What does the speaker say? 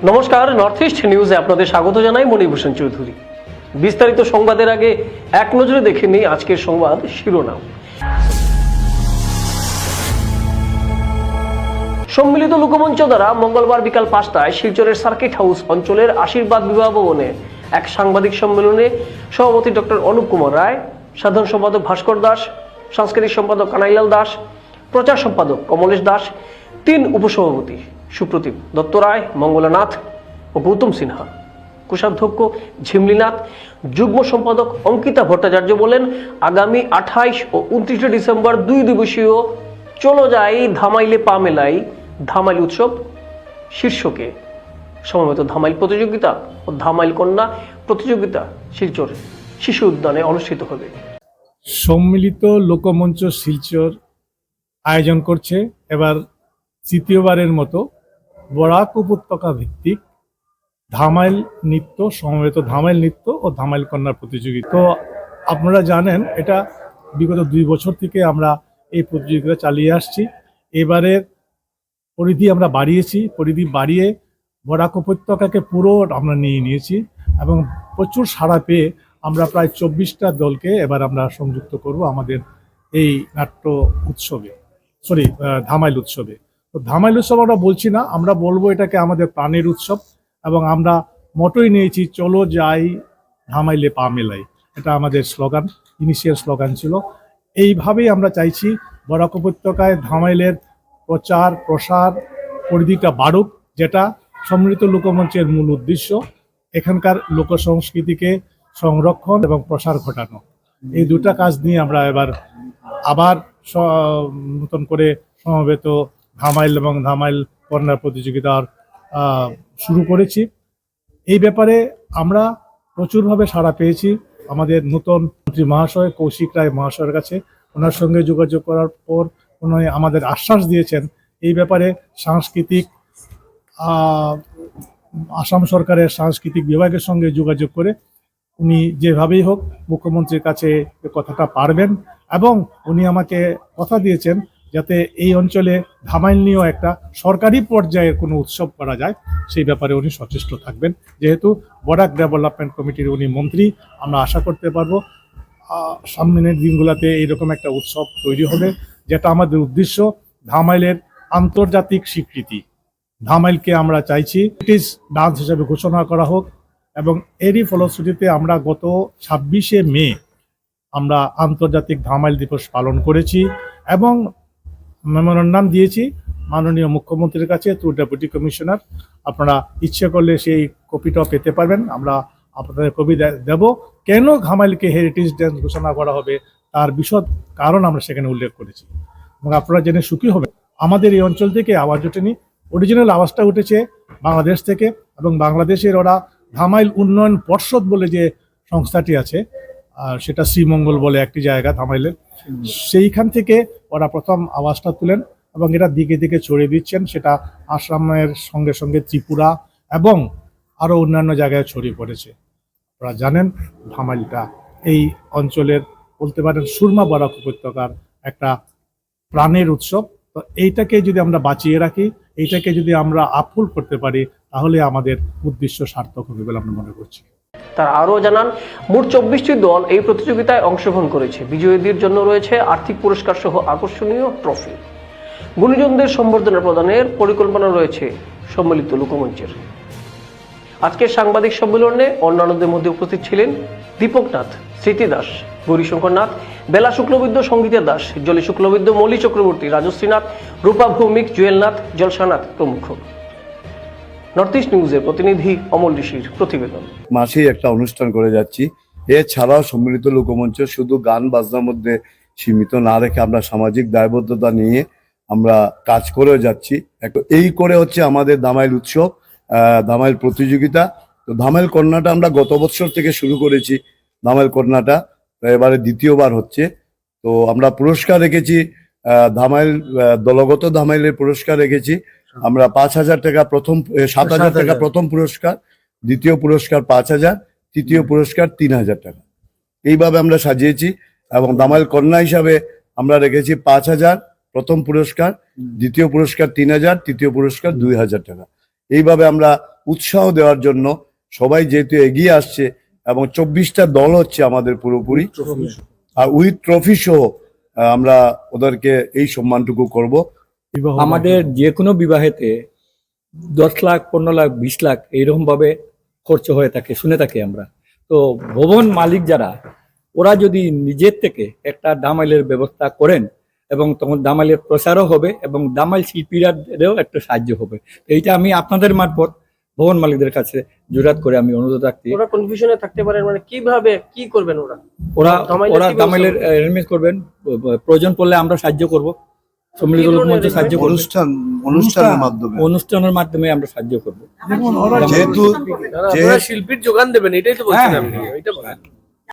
নমস্কার north east নিউজে আপনাদের স্বাগত জানাই মণিভূষণ চৌধুরী। বিস্তারিত সংবাদের আগে এক নজরে দেখে নিই আজকের সংবাদ শিরোনাম। সম্মিলিত লোকমঞ্চ দ্বারা মঙ্গলবার বিকাল পাঁচটায় শিলচরের সার্কিট হাউস অঞ্চলের আশীর্বাদ বিবাহ ভবনে এক সাংবাদিক সম্মেলনে সভাপতি ডক্টর অনুপ কুমার রায়, সাধারণ সম্পাদক ভাস্কর দাস, সাংস্কৃতিক সম্পাদক কানাইলাল দাস, প্রচার সম্পাদক কমলেশ দাস, তিন উপসভাপতি। সুপ্রতীপ দত্ত রায়, মঙ্গলানাথ ও গৌতম সিনহা। কোষাধ্যক্ষ ঝিমলিনাথ, যুগ্ম সম্পাদক অঙ্কিতা ভট্টাচার্য বলেন, আগামী আঠাইশ ও উনত্রিশে ডিসেম্বর দুই দিবসীয় চলো যাই ধামাইলে পা মেলাই, ধামাইল উৎসব শীর্ষকে। সমবেত ধামাইল প্রতিযোগিতা ও ধামাইল কন্যা প্রতিযোগিতা শিলচর শিশু উদ্যানে অনুষ্ঠিত হবে। সম্মিলিত লোকমঞ্চ শিলচর আয়োজন করছে এবার তৃতীয়বারের মতো। বরাক উপত্যকা ভিত্তিক ধামাইল নৃত্য, সমবেত ধামাইল নৃত্য ও ধামাইল কন্যার প্রতিযোগিতা তো আপনারা জানেন, এটা বিগত দুই বছর থেকে আমরা এই প্রতিযোগিতা চালিয়ে আসছি। এবারের পরিধি আমরা বাড়িয়েছি, পরিধি বাড়িয়ে বরাক উপত্যকাকে পুরো আমরা নিয়ে নিয়েছি এবং প্রচুর সাড়া পেয়ে আমরা প্রায় চব্বিশটা দলকে এবার আমরা সংযুক্ত করব আমাদের এই নাট্য উৎসবে, সরি ধামাইল উৎসবে। তো ধামাইল উৎসব আমরা বলছি না, আমরা বলব এটাকে আমাদের প্রাণের উৎসব এবং আমরা মোটোই নিয়েছি, চলো যাই ধামাইলে পা মেলাই। এটা আমাদের স্লোগান ইনিশিয়াল স্লোগান ছিল। এইভাবেই আমরা চাইছি বরাক উপত্যকায় ধামাইলের প্রচার, প্রসার পরিধিটা বাড়ুক, যেটা সম্মিলিত লোকমঞ্চের মূল উদ্দেশ্য, এখানকার লোক সংস্কৃতিকে সংরক্ষণ এবং প্রসার ঘটানো। এই দুটা কাজ নিয়ে আমরা এবার আবার নতুন করে সমবেত ধামাইল এবং ধামাইল কন্যার প্রতিযোগিতার শুরু করেছি। এই ব্যাপারে আমরা প্রচুরভাবে সাড়া পেয়েছি আমাদের নতুন মন্ত্রী মহাশয় কৌশিক রায় মহাশয়ের কাছে। ওনার সঙ্গে যোগাযোগ করার পর উনি আমাদের আশ্বাস দিয়েছেন এই ব্যাপারে সাংস্কৃতিক আসাম সরকারের সাংস্কৃতিক বিভাগের সঙ্গে যোগাযোগ করে উনি যেভাবেই হোক মুখ্যমন্ত্রীর কাছে কথাটা পারবেন এবং উনি আমাকে কথা দিয়েছেন যাতে এই অঞ্চলে ধামাইল নিয়েও একটা সরকারি পর্যায়ের কোনো উৎসব করা যায়, সেই ব্যাপারে উনি সচেষ্ট থাকবেন। যেহেতু বরাক ডেভেলপমেন্ট কমিটির উনি মন্ত্রী, আমরা আশা করতে পারব সামনের দিনগুলোতে এইরকম একটা উৎসব তৈরি হবে, যেটা আমাদের উদ্দেশ্য ধামাইলের আন্তর্জাতিক স্বীকৃতি। ধামাইলকে আমরা চাইছি, ব্রিটিশ ডান্স হিসেবে ঘোষণা করা হোক, এবং এরই ফলশ্রুতিতে আমরা গত ছাব্বিশে মে আমরা আন্তর্জাতিক ধামাইল দিবস পালন করেছি, এবং মেমোরান্ডাম দিয়েছি মাননীয় মুখ্যমন্ত্রীর কাছে টু ডেপুটি কমিশনার আপনারা ইচ্ছে করলে সেই কপিটাও পেতে পারবেন। আমরা আপনাদের কবি দেব। কেন ঘামাইলকে হেরিটেজ ড্যান্স ঘোষণা করা হবে? তার বিশদ কারণ আমরা সেখানে উল্লেখ করেছি। এবং আপনারা জেনে সুখী হবেন। আমাদের এই অঞ্চল থেকে আওয়াজ ওঠেনি। অরিজিনাল আওয়াজটা উঠেছে বাংলাদেশ থেকে এবং বাংলাদেশের ওরা ধামাইল উন্নয়ন পর্ষদ বলে যে সংস্থাটি আছে আর সেটা শ্রীমঙ্গল বলে একটি জায়গা ধামাইলের সেইখান থেকে ওরা প্রথম আওয়াজটা তুলেন এবং এটা দিকে দিকে ছড়িয়ে দিচ্ছেন। সেটা আসামের সঙ্গে সঙ্গে ত্রিপুরা এবং আরও অন্যান্য জায়গায় ছড়িয়ে পড়েছে। আপনারা জানেন ধামাইলটা এই অঞ্চলের বলতে পারেন সুরমা বরাক উপত্যকার একটা প্রাণের উৎসব। তো এইটাকে যদি আমরা বাঁচিয়ে রাখি এইটাকে যদি আমরা আফুল করতে পারি তাহলে আমাদের উদ্দেশ্য সার্থক হবে বলে আমরা মনে করছি। তারা আরও জানান, মোট চব্বিশটি দল এই প্রতিযোগিতায় অংশগ্রহণ করেছে। বিজয়ীদের জন্য রয়েছে আর্থিক পুরস্কার সহ আকর্ষণীয় ট্রফি। গুণীজনদের সম্বর্ধনা প্রদানের পরিকল্পনা রয়েছে সম্মিলিত লোকমঞ্চের। আজকের সাংবাদিক সম্মেলনে অন্যান্যদের মধ্যে উপস্থিত ছিলেন দীপক নাথ স্মৃতি দাস, গৌরীশঙ্কর নাথ, বেলা শুক্লবিদ্য, সঙ্গীতা দাস, জলি শুক্লবিদ্য মৌলি চক্রবর্তী রাজশ্রীনাথ রূপা ভৌমিক, জুয়েল নাথ জলসানাথ প্রমুখ। নর্থ ইস্ট নিউজের প্রতিনিধি অমল ঋষির প্রতিবেদন। মাসেই একটা অনুষ্ঠান করে যাচ্ছি। এছাড়াও সম্মিলিত লোকমঞ্চ শুধু গান বাজনার মধ্যে সীমিত না রেখে আমরা সামাজিক দায়বদ্ধতা নিয়ে আমরা কাজ করেও যাচ্ছি। এই করে হচ্ছে আমাদের দামাইল উৎসব দামাইল প্রতিযোগিতা। তো ধামাইল কন্যাটা আমরা গত বছর থেকে শুরু করেছি ধামাইল কন্যাটা এবারে দ্বিতীয়বার হচ্ছে। তো আমরা পুরস্কার রেখেছি ধামাইল দলগত ধামাইলের পুরস্কার রেখেছি। আমরা পাঁচ হাজার টাকা প্রথম সাত হাজার টাকা প্রথম পুরস্কার দ্বিতীয় পুরস্কার পাঁচ হাজার তৃতীয় পুরস্কার তিন হাজার টাকা। এইভাবে আমরা সাজিয়েছি এবং দামাইল কন্যা হিসাবে আমরা রেখেছি পাঁচ হাজার প্রথম পুরস্কার দ্বিতীয় পুরস্কার তিন হাজার তৃতীয় পুরস্কার দুই হাজার টাকা। এইভাবে আমরা উৎসাহ দেওয়ার জন্য সবাই যেহেতু এগিয়ে আসছে এবং চব্বিশটা দল হচ্ছে আমাদের পুরোপুরি আর উইথ ট্রফি সহ আমরা ওদেরকে এই সম্মানটুকু করব। আমাদের যে কোনো বিবাহেতে দশ লাখ পনেরো লাখ বিশ লাখ এইরকম ভাবে খরচ হয়ে থাকে শুনে থাকি আমরা। তো ভবন মালিক যারা ওরা যদি নিজের থেকে একটা দামাইলের ব্যবস্থা করেন এবং তখন দামাইলের প্রচারও হবে এবং দামাইল শিল্পীরাও একটা সাহায্য হবে। এইটা আমি আপনাদের মারফত ভবন মালিকদের কাছে জোরাত করে আমি অনুরোধ রাখছি। ওরা কনফিউশনে থাকতে পারেন মানে কীভাবে কি করবেন ওরা? ওরা দামাইলের ওরা দামাইলের অ্যারেঞ্জমেন্ট করবেন প্রয়োজন পড়লে আমরা সাহায্য করব। সম্মিলিত লোকমঞ্চ সাহায্য অনুষ্ঠান অনুষ্ঠানের মাধ্যমে। অনুষ্ঠানের মাধ্যমে আমরা সাহায্য করব। যেহেতু শিল্পীর যোগান দেবেন এটাই তো বলছেন হ্যাঁ, এটা বলেন।